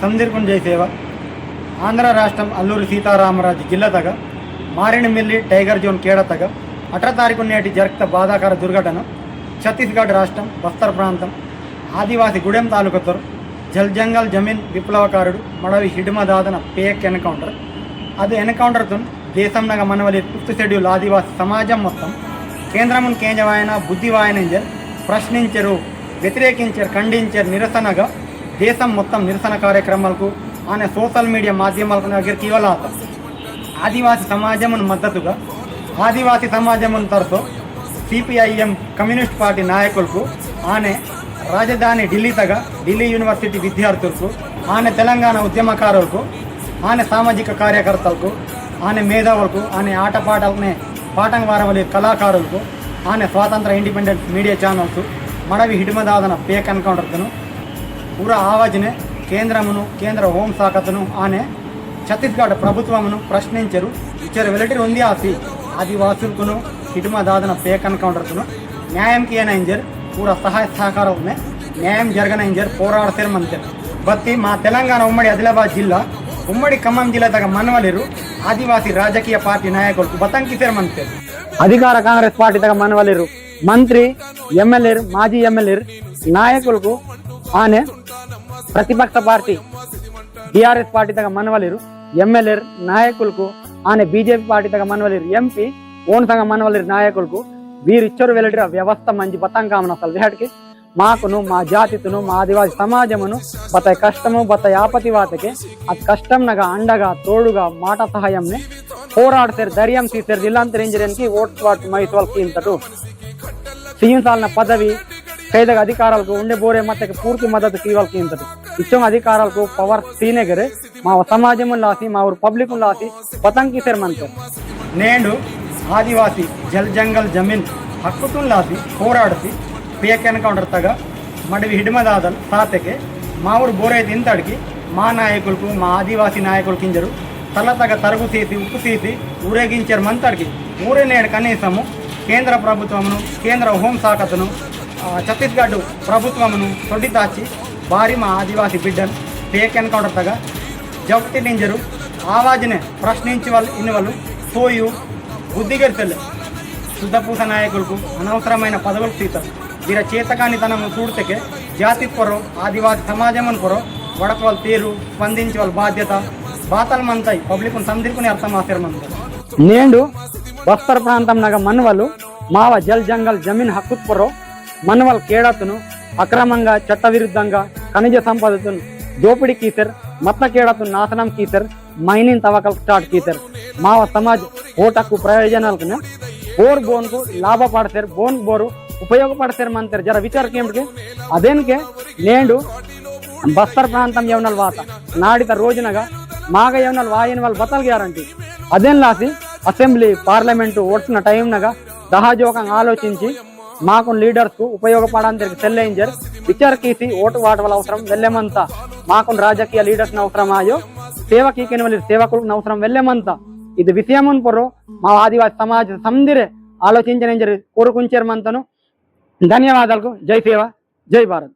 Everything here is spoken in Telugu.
సందిర్కున్ సేవ. ఆంధ్ర రాష్ట్రం అల్లూరి సీతారామరాజు జిల్లా తగ టైగర్ జోన్ కేడ తగ అఠర తారీఖు నేటి జరుగుత బాధాకర దుర్ఘటన ఛత్తీస్గఢ్ రాష్ట్రం బస్తర్ ప్రాంతం ఆదివాసి గుడెం తాలూకాతో జల్ జంగల్ జమీన్ విప్లవకారుడు మడవి హిడిమదాదన పేక్ ఎన్కౌంటర్. అది ఎన్కౌంటర్తో దేశంనగ మనవలి ఫిఫ్త్ షెడ్యూల్ ఆదివాసి సమాజం మొత్తం కేంద్రమున్ కేంద్రమైన బుద్ధివాయనింజర్ ప్రశ్నించరు వ్యతిరేకించారు ఖండించారు నిరసనగా దేశం మొత్తం నిరసన కార్యక్రమాలకు ఆయన సోషల్ మీడియా మాధ్యమాలకు దగ్గరికి ఇవాళ ఆదివాసి సమాజమును మద్దతుగా ఆదివాసి సమాజమును తరఫు సిపిఐఎం కమ్యూనిస్ట్ పార్టీ నాయకులకు ఆమె రాజధాని ఢిల్లీ తగా ఢిల్లీ యూనివర్సిటీ విద్యార్థులకు ఆమె తెలంగాణ ఉద్యమకారులకు ఆమె సామాజిక కార్యకర్తలకు ఆమె మేధావులకు ఆమె ఆటపాటలనే పాఠం వారవలి కళాకారులకు ఆమె స్వాతంత్ర ఇండిపెండెంట్ మీడియా ఛానల్స్ మడవి హిడిమదాదన పేక్ ఎన్కౌంటర్తను పూర ఆవాజ్నే కేంద్రమును కేంద్ర హోంశాఖతను ఆనే ఛత్తీస్గఢ్ ప్రభుత్వమును ప్రశ్నించరు. ఇచ్చరు వెలటి ఉంది ఆసి. ఆదివాసులకును హిటుమ దాదన పేక్ ఎన్కౌంటర్కును న్యాయంకి ఏనైంజర్ పూర సహాయ సహకారాలనే న్యాయం జరగనైంజర్ పోరాడతారు మంతర్. బత్తి మా తెలంగాణ ఉమ్మడి ఆదిలాబాద్ జిల్లా ఉమ్మడి ఖమ్మం జిల్లా తగ మనవలేరు. ఆదివాసీ రాజకీయ పార్టీ నాయకులకు బతంకిసారు మంతర్. అధికార కాంగ్రెస్ పార్టీ తగ మనవలేరు. మంత్రి ఎమ్మెల్యేరు మాజీ ఎమ్మెల్యేరు నాయకులకు ఆనే ప్రతిపక్ష పార్టీ టిఆర్ఎస్ పార్టీ తగ మనవలేరు. ఎమ్మెల్యే నాయకులకు ఆనే బీజేపీ పార్టీ తగ మనవలేరు. ఎంపీ ఓన్ సంఘ మనవలేరు నాయకులకు వీరిచ్చరు వెళ్ళటి వ్యవస్థ మంచి బతంకామన అసలు వేటకి. మాకును మా జాతితును మా ఆదివాసి సమాజమును బతాయి కష్టము బతాయి ఆపతి వాతకి అది కష్టంనగా అండగా తోడుగా మాట సహాయంని పోరాడతారు ధైర్యం తీసారు జిల్లాంతరించడానికి ఓట్స్ వాట్ మైసోల్కి ఇంతటు సీఎంసాలిన పదవి ఖైదగ అధికారాలకు ఉండే బోరే మతకి పూర్తి మద్దతు ఇవ్వాల్సి ఇంతటి ఇచ్చం అధికారాలకు పవర్ తీనేగరే మా సమాజం లాసి మా ఊరు పబ్లిక్ లాసి పతంకి శర్మంతారు నేడు ఆదివాసి జల్ జంగల్ జమీన్ హక్కుతు లాసి పోరాడిసి పేక్ ఎన్కౌంటర్ తగ మడివి హిడిమదాదల్ తాతకే మా ఊరు బోరైతే ఇంతడికి మా నాయకులకు మా ఆదివాసీ నాయకులు కింజరు తల తగ తరుగు తీసి ఉప్పు తీసి ఊరేగించారు మంతడికి. ఊరే నేడు కనీసము కేంద్ర ప్రభుత్వమును కేంద్ర హోంశాఖతను ఛత్తీస్గఢ్ ప్రభుత్వమును తొడ్డితాచి భారీ మా ఆదివాసీ బిడ్డను టేక్ ఎన్కౌంటర్ తగ జగతి నింజరు ఆవాజ్నే ప్రశ్నించి వాళ్ళు ఇన్ని వాళ్ళు సోయు బుద్ధిగరితెలు శుద్ధపూస నాయకులకు అనవసరమైన పదవులు తీతారు వీర చేతకాని తనము చూడితే జాతి పొరో ఆదివాసి సమాజం పొరో వడక వాళ్ళ తీరు స్పందించి వాళ్ళ బాధ్యత బాతలు మంతాయి పబ్లిక్ సందిరుకుని అర్థం ఆశ్రమం నేడు బస్తర్ ప్రాంతం నగ మన్వలు మావ జల్ జంగల్ జమీన్ హక్కుత్పురో మన్వల్ కేడతును అక్రమంగా చట్టవిరుద్ధంగా ఖనిజ సంపదతును దోపిడీ కీసర్ మత్త కేడతును నాశనం కీసర్ మైనింగ్ తవ్వకల్ స్టార్ట్ కీసర్ మావ సమాజ్ ఓటకు ప్రయోజనాలకు ಬೋರ್ ಬೋನ್ಕು ಲಾಭ ಪಡ್ತಾರೆ ಬೋನ್ ಬೋರು ఉపయోగ పడతారు మంతారు జర విచారకి ఏమిటి అదేనికే నేడు బస్తర్ ప్రాంతం యవనల్ వాత నాడిత రోజునగా మాగ యవనల్ వాయని వాళ్ళు బతలిగారంటి అదేం లాసి అసెంబ్లీ పార్లమెంటు ఓడ్చిన టైంనగా దహాజోకంగా ఆలోచించి మాకు లీడర్స్కు ఉపయోగపడానికి తెల్లేంజర్ విచారకీసి ఓటు వాటవల అవసరం వెళ్ళేమంతా. మాకు రాజకీయ లీడర్స్ అవసరమాయో ఆయో సేవకీకిన వాళ్ళు సేవకులకు అవసరం వెళ్ళేమంతా. ఇది విషయమున్ పొర్రు మా ఆదివాసి సమాజ సందిరే ఆలోచించిన కోరుకుంచారు మంతను ధన్యవాదాలకు జై సేవ జై భారత్.